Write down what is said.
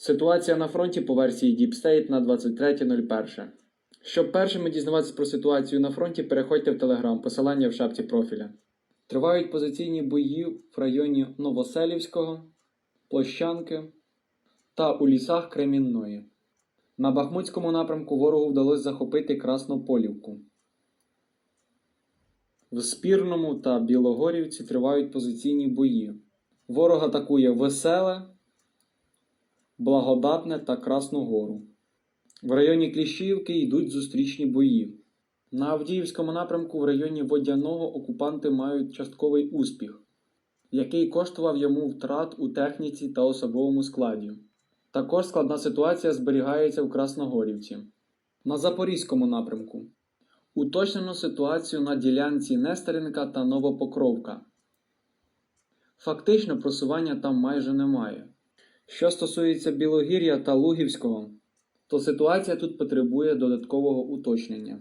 Ситуація на фронті по версії Deep State на 23.01. Щоб першими дізнаватися про ситуацію на фронті, переходьте в Telegram, посилання в шапці профіля. Тривають позиційні бої в районі Новоселівського, Площанки та у лісах Кремінної. На Бахмутському напрямку ворогу вдалося захопити Краснополівку. В Спірному та Білогорівці тривають позиційні бої. Ворог атакує Веселе, Благодатне та Красну Гору. В районі Кліщіївки йдуть зустрічні бої. На Авдіївському напрямку в районі Водяного окупанти мають частковий успіх, який коштував йому втрат у техніці та особовому складі. Також складна ситуація зберігається в Красногорівці. На Запорізькому напрямку уточнено ситуацію на ділянці Нестеренка та Новопокровка. Фактично просування там майже немає. Що стосується Білогір'я та Лугівського, то ситуація тут потребує додаткового уточнення.